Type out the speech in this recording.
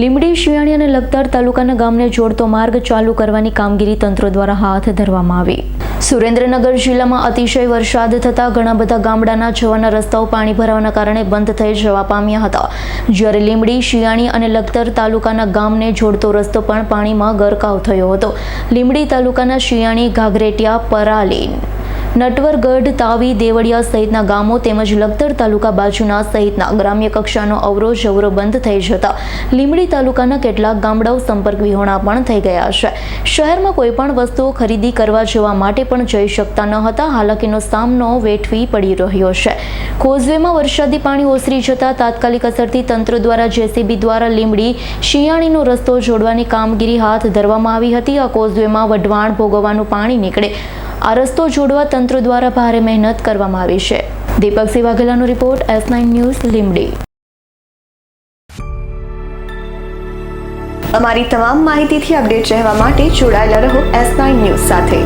લીમડી શિયાળી અને લખતર તાલુકાના ગામને જોડતો માર્ગ ચાલુ કરવાની કામગીરી તંત્ર દ્વારા હાથ ધરવામાં આવી. સુરેન્દ્રનગર જિલ્લામાં અતિશય વરસાદ થતાં ઘણા બધા ગામડાના જવાના રસ્તાઓ પાણી ભરાવાના કારણે બંધ થઈ જવા પામ્યા હતા. જ્યારે લીમડી શિયાણી અને લખતર તાલુકાના ગામને જોડતો રસ્તો પણ પાણીમાં ગરકાવ થયો હતો. લીમડી તાલુકાના શિયાણી ઘાઘરેટિયા, પરાલી નટવરગઢ તાવી, દેવળિયા સહિતના ગામો તેમજ લખતર તાલુકા બાજુના સહિતના ગ્રામ્ય કક્ષાનો અવરો જવરો બંધ થઈ જતા લીમડી તાલુકાના કેટલાક ગામડાઓ સંપર્ક વિહોણા પણ થઈ ગયા છે. શહેરમાં કોઈ પણ વસ્તુઓ ખરીદી કરવા જવા માટે પણ જઈ શકતા ન હતા, હાલાકીનો સામનો વેઠવી પડી રહ્યો છે. કોઝવેમાં વરસાદી પાણી ઓસરી જતા તાત્કાલિક અસરથી તંત્ર દ્વારા જેસીબી દ્વારા લીમડી શિયાળીનો રસ્તો જોડવાની કામગીરી હાથ ધરવામાં આવી હતી. આ કોઝવેમાં વઢવાણ ભોગવવાનું પાણી નીકળે આ રસ્તો જોડવા તંત્ર દ્વારા ભારે મહેનત કરવામાં આવી છે. Deepak વાઘેલાનો report S nine news Limdi અમારી તમામ માહિતીથી અપડેટ રહેવા માટે જોડાયેલા રહો એસ નાઇન ન્યૂઝ સાથે.